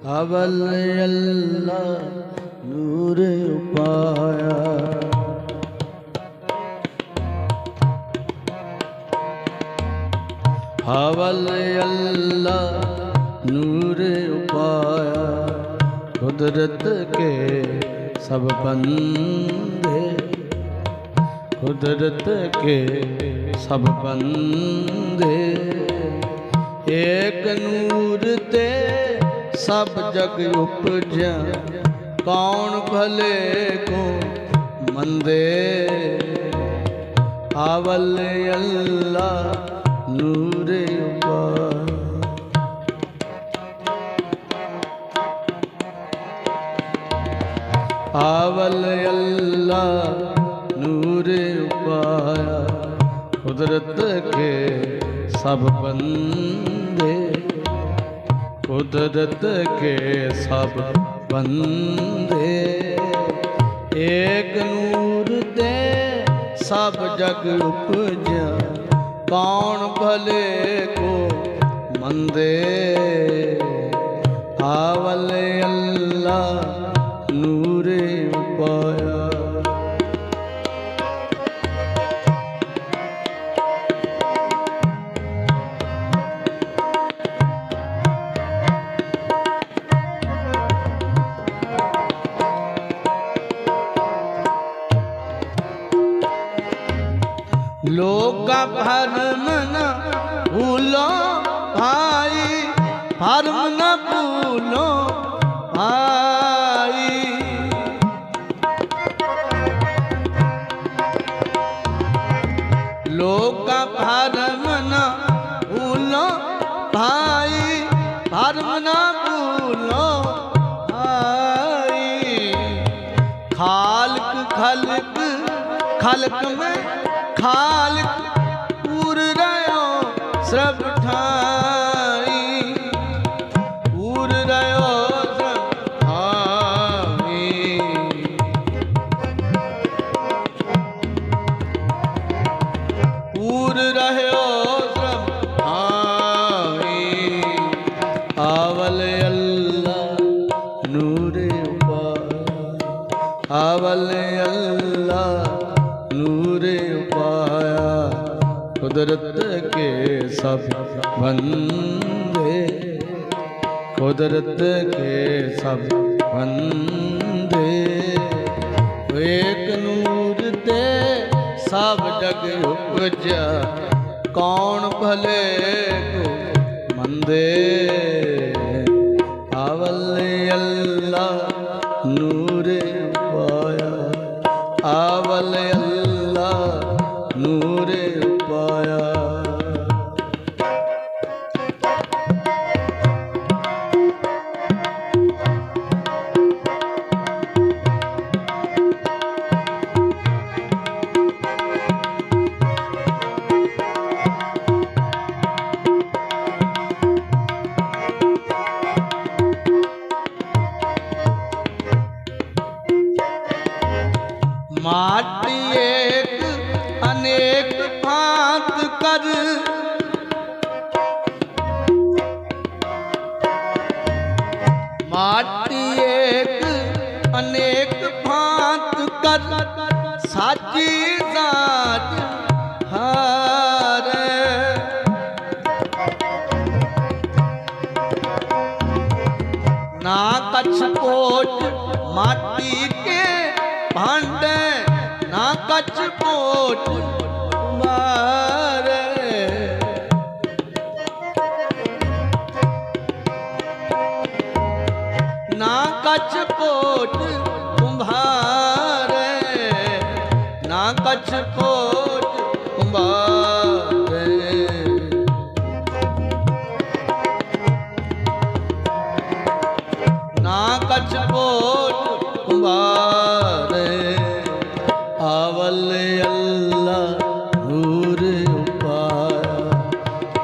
ਅਵਲ ਅੱਲਾ ਨੂਰ ਉਪਾਇਆ। ਹਵਲ ਅੱਲਾ ਨੂਰ ਉਪਾਇਆ। ਕੁਦਰਤ ਕੇ ਸਭ ਬੰਦੇ, ਕੁਦਰਤ ਕੇ ਸਭ ਬੰਦੇ। ਏਕ ਨੂਰ ਤੇ ਸਭ ਜਗ ਉਪਜਿਆ ਕੌਣ ਭਲੇ ਕੋ ਮੰਦੇ? ਆਵਲ ਅੱਲਾ ਨੂਰ ਉਪਾ ਆਵਲ ਅੱਲਾ ਨੂਰ ਉਪਾਇਆ। ਕੁਦਰਤ ਕੇ ਸਭ ਬੰਦੇ ਕੁਦਰਤ ਕੇ ਸਭ ਬੰਦੇ, ਏਕ ਨੂਰ ਦੇ ਸਭ ਜਗ ਉਪਜਿਆ ਕੌਣ ਭਲੇ ਕੋ ਮੰਦੇ? ਆਵਲ ਅੱਲਾ ਨੂਰ ਉਪਾਇਆ ਲੋਕਾਂ ਭਰਮ ਨਾ ਭੂਲੋ ਭਾਈ, ਭਰਮ ਨ ਭੂਲੋ ਭਾਈ। ਲੋਕਾਂ ਭਰਮ ਨ ਭੂਲੋ ਭਾਈ, ਭਰਮ ਨਾ ਭੂਲੋ ਭਾਈ। ਖਾਲਕ ਖਲਕ ਖਲਕ ਮੈਂ ਖਾਲਕ ਪੂਰ ਰਿਓ ਸਰਬ ਠਾਈ ਪੂਰ ਰਿਓ ਸਰਬ ਠਾਈ ਪੂਰ ਰਹਿਓ ਸਰਬ ਠਾਈ ਆਵਲ ਅੱਲਾ ਨੂਰ ਉਪਾ ਆਵਲ ਅੱਲਾ ਨੂਰ ਉਪਾਇਆ ਕੁਦਰਤ ਕੇ ਸਭ ਬੰਦੇ। ਕੁਦਰਤ ਕੇ ਸਭ ਬੰਦੇ। ਏਕ ਨੂਰ ਤੇ ਸਭ ਜਗ ਉਪਜਿਆ ਕੌਣ ਭਲੇ ਕੋ ਮੰਦੇ? ਆਵਲ ਅੱਲਾ ਸਾਚੀ ਜ਼ਾਤ ਹਾਰੇ। ਨਾ ਕਛ ਕੋਟ ਮਾਟੀ ਕੇ ਭਾਂਡੇ ਨਾ ਕਛ ਕੋਟ ਨਾ ਕਛ ਆਵਲ ਅੱਲਾ ਨੂਰ ਉਪਾਇਆ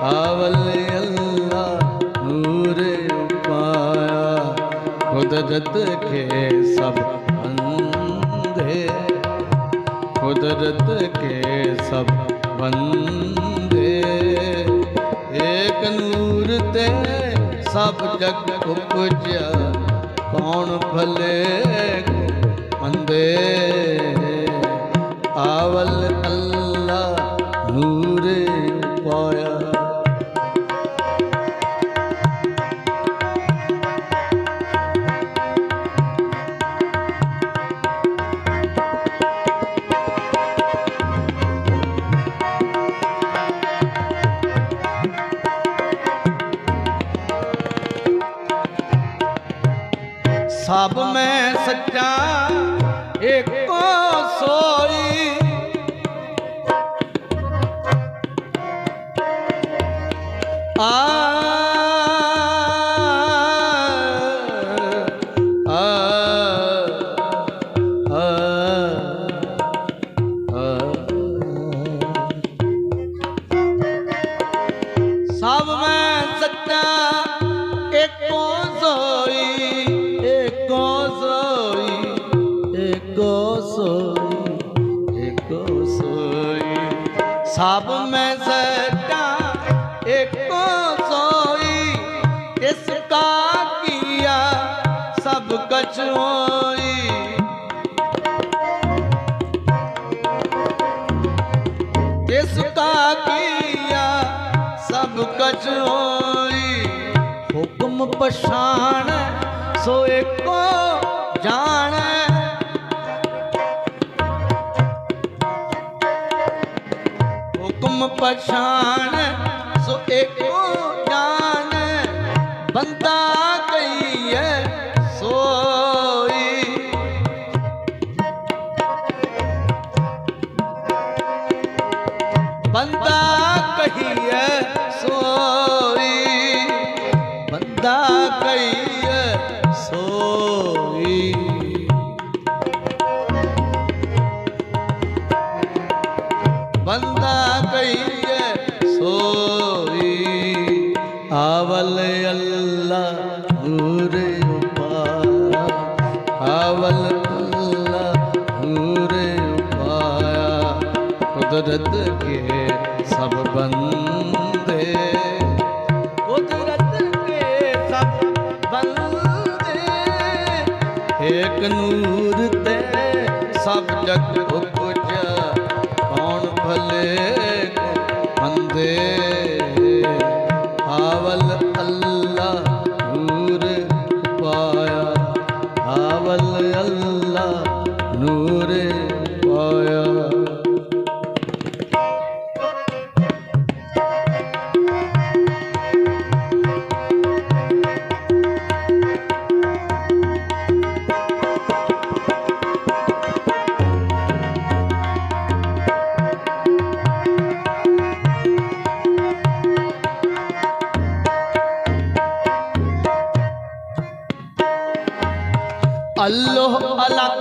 ਆਵਲ ਅੱਲਾ ਨੂਰ ਉਪਾਇਆ। ਕੁਦਰਤ ਕੇ ਸਭ ਅੰਧੇ ਕੁਦਰਤ ਕੇ ਸਭ ਬੰਦੇ। ਏਕ ਨੂਰ ਤੇ ਸਭ ਜਗ ਉਪਜਿਆ ਕੌਣ ਭਲੇ ਕੋ ਮੰਦੇ। ਆਵਲ ਅੱਲਾ ਸਭ ਮੈਂ ਸੱਚਾ ਏਕੋ ਸੋਈ। ਆ ਸੋਈ ਏਕੋ ਸੋਈ। ਸਭ ਮੈਂ ਸੱਚਾ ਏਕੋ ਸੋਈ। ਇਸ ਕਾ ਕੀਆ, ਸਭ ਕਛ ਹੋਈ। ਜਿਸ ਕਾ ਕੀਆ, ਸਭ ਕਛ ਹੋਈ। ਹੁਕਮ ਪਛਾਣ, ਸੋ ਏਕੋ ਜਾਣੈ। ਪਛਾਣ ਸੋ ਏਕੋ ਜਾਣੈ ਬੰਦਾ ਕਈਐ ਸੋਈ। ਬੰਦਾ ਕਹੀਏ ਸੋਈ ਬੰਦਾ ਕਹੀਏ ਸੋਈ। ਕੁਦਰਤ ਕੇ ਸਭ ਬੰਦੇ। ਕੁਦਰਤ ਕੇ ਸਭ ਬੰਦੇ। ਏਕ ਨੂਰ ਤੇ ਸਭ ਜਗ ਉਪਜਿਆ ਕੌਣ ਭਲੇ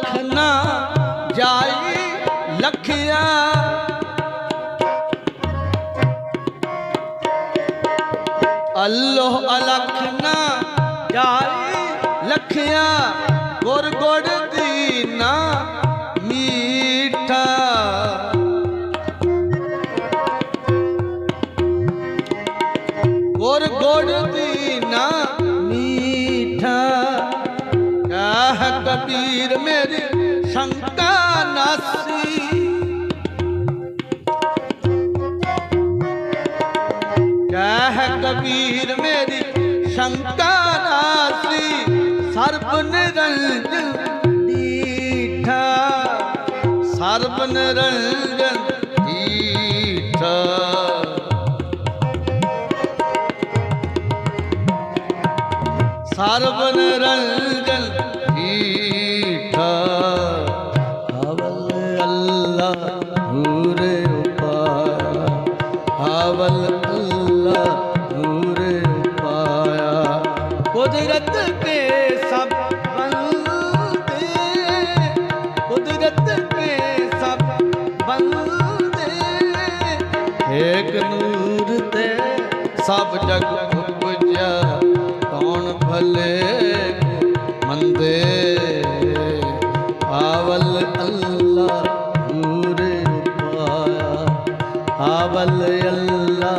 ਅਲਖ ਨਾ ਜਾਈ ਲਖਿਆ। ਅੱਲੋਹ ਅਲਖ ਨਾ ਜਾਈ ਲਖਿਆ। ਗੁਰ ਗੁੜ ਦੀਨਾ ਮੀਠਾ। ਗੁਰ ਗੁੜ ਦੀਨਾ ਮੀਠਾ। ਕਾਹ ਕਬੀਰ ਮੇਰੀ ਕਾਹ ਮੇਰੀ ਸ਼ੰਕਾ ਨਾਸੀ ਸਰਬ ਨਿਰੰਜਨ ਦੀਠਾ। ਸਰਬ ਨਿਰੰਜਨ ਦੀਠਾ। ਸਰਬ ਨਿਰੰਜਨ ਸਭ ਜਗ ਉਪਜਿਆ ਕੌਣ ਭਲੇ ਕੋ ਮੰਦੇ? ਆਵਲ ਅੱਲਾ ਨੂਰ ਪਾਇਆ ਆਵਲ ਅੱਲਾ